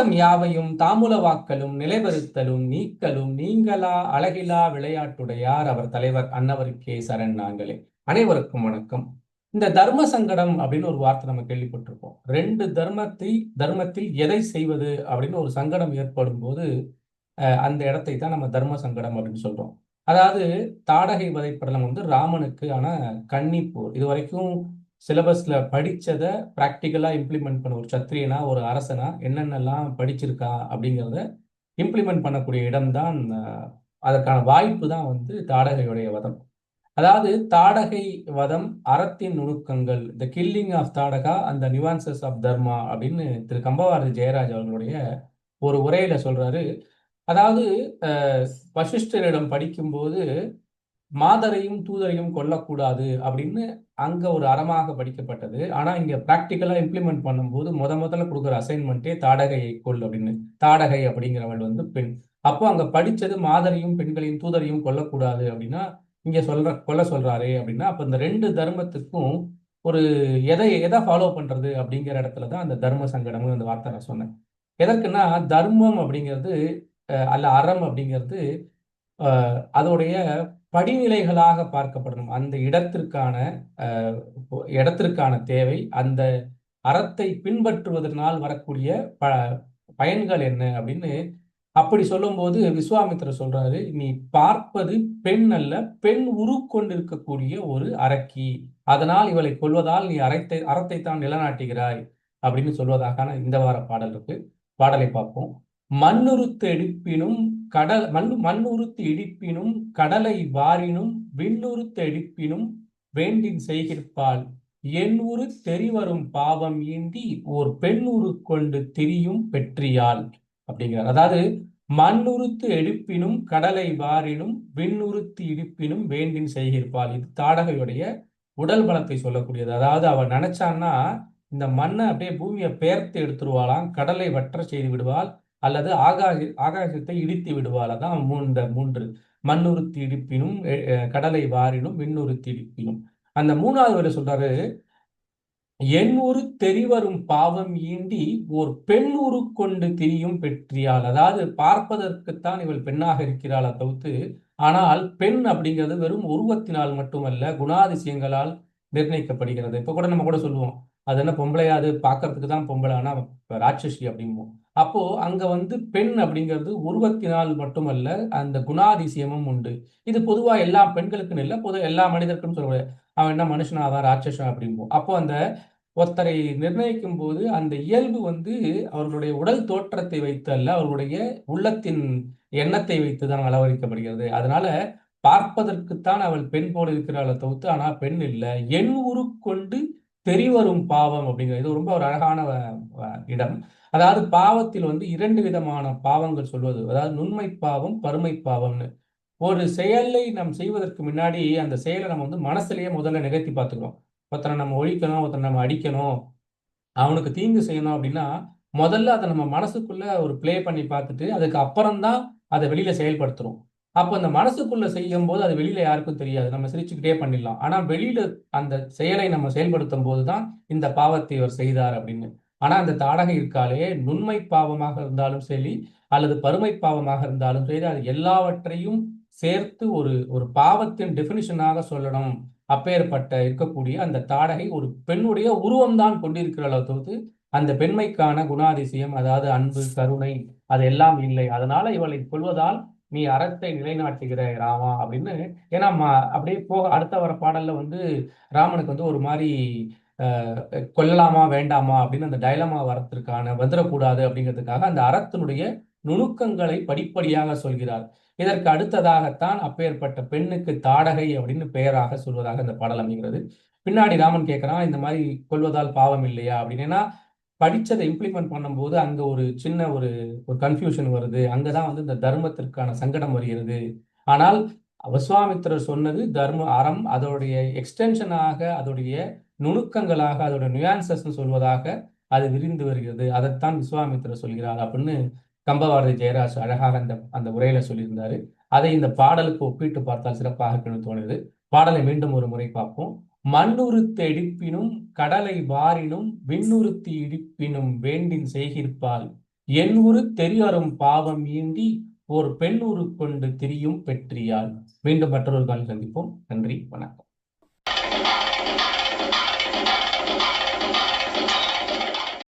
உலகம் யாவையும் தாமுல வாக்கலும் நிலைபெறுத்தலும் நீக்கலும் நீங்களா அழகிலா விளையாட்டுடையார் அவர் தலைவர் அன்னவருக்கே சரண் நாங்களே. அனைவருக்கும் வணக்கம். இந்த தர்ம சங்கடம் அப்படின்னு ஒரு வார்த்தை நம்ம கேள்விப்பட்டிருப்போம். ரெண்டு தர்மத்தை தர்மத்தில் எதை செய்வது அப்படின்னு ஒரு சங்கடம் ஏற்படும் போது அஹ், அந்த இடத்தை தான் நம்ம தர்ம சங்கடம் அப்படின்னு சொல்றோம். அதாவது தாடகை வதைப்படலம் வந்து ராமனுக்கு ஆன கன்னிப்போர். இது வரைக்கும் சிலபஸ்ல படிச்சதை ப்ராக்டிக்கலா இம்ப்ளிமெண்ட் பண்ண. ஒரு சத்திரியனா ஒரு அரசனா என்னென்னலாம் படிச்சிருக்கா அப்படிங்கிறத இம்ப்ளிமெண்ட் பண்ணக்கூடிய இடம்தான் அதற்கான வாய்ப்பு தான் வந்து தாடகையுடைய வதம். அதாவது தாடகை வதம் அறத்தின் நுணுக்கங்கள் த கில்லிங் ஆஃப் தாடகா அந்த நிவான்சஸ் ஆஃப் தர்மா அப்படின்னு திரு கம்பவாரதி ஜெயராஜ் அவர்களுடைய ஒரு உரையில சொல்றாரு. அதாவது வசிஷ்டரிடம் படிக்கும்போது மாதரையும் தூதரையும் கொல்லக்கூடாது அப்படின்னு அங்க ஒரு அறமாக படிக்கப்பட்டது. ஆனா இங்க பிராக்டிக்கலா இம்ப்ளிமெண்ட் பண்ணும்போது முத முதல்ல கொடுக்குற அசைன்மெண்ட்டே தாடகையை கொல் அப்படின்னு. தாடகை அப்படிங்கிறவள் வந்து பெண். அப்போ அங்க படிச்சது மாதரையும் பெண்களையும் தூதரையும் கொல்லக்கூடாது அப்படின்னா இங்க சொல்ற கொல்ல சொல்றாரே அப்படின்னா அப்ப இந்த ரெண்டு தர்மத்துக்கும் ஒரு எதை எதை ஃபாலோ பண்றது அப்படிங்கிற இடத்துல தான் அந்த தர்ம சங்கடம்னு அந்த வார்த்தை நான் சொன்னேன். எதற்குன்னா தர்மம் அப்படிங்கிறது அல்ல அறம் அப்படிங்கிறது அதோடைய படிநிலைகளாக பார்க்கப்படணும் அந்த இடத்திற்கான இடத்திற்கான தேவை அந்த அறத்தை பின்பற்றுவதனால் வரக்கூடிய ப பயன்கள் என்ன அப்படின்னு அப்படி சொல்லும்போது விஸ்வாமித்திரர் சொல்றாரு நீ பார்ப்பது பெண் அல்ல பெண் உரு கொண்டிருக்கக்கூடிய ஒரு அரக்கி. அதனால் இவளை கொல்வதால் நீ அறத்தை அறத்தை தான் நிலநாட்டுகிறாய். அப்படின்னு சொல்வதாக இந்த வார பாடல் இருக்கு. பாடலை பார்ப்போம். மண்ணுறுத்து எடுப்பினும் கடல் மண் மண்ணுறுத்து இடிப்பினும் கடலை வாரினும் விண்ணுறுத்து எடுப்பினும் வேண்டின் செய்கிற்பால் என் உரு தெரிவரும் பாவம் ஈண்டி ஓர் பெண் உரு கொண்டு திரியும் பெற்றியாள் அப்படிங்கிறார். அதாவது மண்ணுறுத்து எடுப்பினும் கடலை வாரினும் விண்ணுறுத்து இடிப்பினும் வேண்டின் செய்கிற்பால் இது தாடகையுடைய உடல் பலத்தை சொல்லக்கூடியது. அதாவது அவ நினைச்சான்னா இந்த மண்ணை அப்படியே பூமியை பெயர்த்து எடுத்துருவாளாம் கடலை வற்ற செய்து விடுவாள் அல்லது ஆகாய ஆகாசத்தை இடித்து விடுவாள். அதான் மூன்ற மூன்று. மண்ணுறுத்தி இடிப்பினும் எ- கடலை வாரினும் விண்ணுறுத்தி இடிப்பினும். அந்த மூணாவது வரை சொல்றாரு. என் ஊரு தெரிவரும் பாவம் ஈண்டி ஓர் பெண் உரு கொண்டு திரியும் பெற்றியாள். அதாவது பார்ப்பதற்குத்தான் இவள் பெண்ணாக இருக்கிறாளா தவிர்த்து ஆனால் பெண் அப்படிங்கிறது வெறும் உருவத்தினால் மட்டுமல்ல குணாதிசயங்களால் நிர்ணயிக்கப்படுகிறது. இப்ப கூட நம்ம கூட சொல்லுவோம். அது என்ன பொம்பளையாது பார்க்கறதுக்கு தான் பொம்பளை. ஆனால் ராட்சசி அப்படிம்போம் அப்போ அங்க வந்து பெண் அப்படிங்கிறது உருவத்தினால் மட்டுமல்ல அந்த குணாதிசயமும் உண்டு. இது பொதுவா எல்லா பெண்களுக்குன்னு இல்லை பொது எல்லா மனிதருக்கும் சொல்ல அவன் என்ன மனுஷனா அவன் ராட்சசன் அப்படிம்போம் அப்போ அந்த ஒருத்தரை நிர்ணயிக்கும் போது அந்த இயல்பு வந்து அவர்களுடைய உடல் தோற்றத்தை வைத்து அல்ல அவர்களுடைய உள்ளத்தின் எண்ணத்தை வைத்து தான் அளவரிக்கப்படுகிறது அதனால பார்ப்பதற்குத்தான் அவள் பெண் போல இருக்கிறாளை தவிர்த்து ஆனா பெண் இல்லை. என் உருக்கொண்டு கொண்டு தெரிவரும் பாவம் அப்படிங்கிறது இது ரொம்ப ஒரு அழகான இடம். அதாவது பாவத்தில் வந்து இரண்டு விதமான பாவங்கள் சொல்வது. அதாவது நுண்மை பாவம் பருமை பாவம்னு. ஒரு செயலை நாம் செய்வதற்கு முன்னாடி அந்த செயலை நம்ம வந்து மனசுலயே முதல்ல நிகழ்த்தி பார்த்துக்கிறோம் ஒருத்தனை நம்ம ஒழிக்கணும் ஒருத்தனை நம்ம அடிக்கணும். அவனுக்கு தீங்கு செய்யணும் அப்படின்னா முதல்ல அதை நம்ம மனசுக்குள்ள ஒரு ப்ளே பண்ணி பார்த்துட்டு அதுக்கு அப்புறம்தான் அதை வெளியில செயல்படுத்துறோம் அப்போ அந்த மனசுக்குள்ள செய்யும் போது அது வெளியில யாருக்கும் தெரியாது. நம்ம சிரிச்சுக்கிட்டே பண்ணிடலாம். ஆனா வெளியில அந்த செயலை நம்ம செயல்படுத்தும் போதுதான் இந்த பாவத்தை இவர் செய்தார் அப்படின்னு. ஆனா அந்த தாடகை இருக்காலே நுண்மை பாவமாக இருந்தாலும் சரி அல்லது பருமை பாவமாக இருந்தாலும் சரி அது எல்லாவற்றையும் சேர்த்து ஒரு ஒரு பாவத்தின் டெபினிஷனாக சொல்லணும். அப்பேற்பட்ட இருக்கக்கூடிய அந்த தாடகை ஒரு பெண்ணுடைய உருவம்தான் கொண்டிருக்கிறாளோ தவிர்த்து அந்த பெண்மைக்கான குணாதிசயம் அதாவது அன்பு கருணை அது எல்லாம் இல்லை. அதனால இவளை கொள்வதால் நீ அறத்தை நிலைநாட்டுகிற ராமா அப்படின்னு. ஏன்னா அப்படியே போக அடுத்த வர பாடல்ல வந்து ராமனுக்கு வந்து ஒரு மாதிரி கொல்லலாமா வேண்டாமா அப்படின்னு அந்த டைலமா வரத்திற்கான வந்துடக்கூடாது அப்படிங்கிறதுக்காக அந்த அறத்தினுடைய நுணுக்கங்களை படிப்படியாக சொல்கிறார். இதற்கு அடுத்ததாகத்தான் அப்பேற்பட்ட பெண்ணுக்கு தாடகை அப்படின்னு பெயராக சொல்வதாக இந்த பாடல் அமைகிறது. பின்னாடி ராமன் கேட்கிறான் இந்த மாதிரி கொள்வதால் பாவம் இல்லையா அப்படின்னு. படித்ததை இம்ப்ளிமெண்ட் பண்ணும்போது அங்கே ஒரு சின்ன ஒரு ஒரு கன்ஃபியூஷன் வருது. அங்கே தான் வந்து இந்த தர்மத்திற்கான சங்கடம் வருகிறது. ஆனால் விஸ்வாமித்திரர் சொன்னது தர்ம அறம் அதோடைய எக்ஸ்டென்ஷனாக அதோடைய நுணுக்கங்களாக அதோட நியூயான்சஸ் சொல்வதாக அது விரிந்து வருகிறது. அதைத்தான் விஸ்வாமித்திரர் சொல்கிறார் அப்படின்னு கம்பவாரதி ஜெயராஜ் அழகாக அந்த அந்த உரையில சொல்லியிருந்தாரு. அதை இந்த பாடலுக்கு ஒப்பிட்டு பார்த்தால் சிறப்பாக இருக்குன்னு தோணுது. பாடலை மீண்டும் ஒரு முறை பார்ப்போம். மண்ணுறுத்து எடுப்பினும் கடலை வாரினும் விண்ணுறுத்தி இடிப்பினும் வேண்டின் செய்கிற்பால் என் உரு தெரியரும் பாவம் ஈண்டி ஓர் பெண் உரு கொண்டு திரியும் பெற்றியால். மீண்டும் மற்றொரு கால் சந்திப்போம். நன்றி வணக்கம்.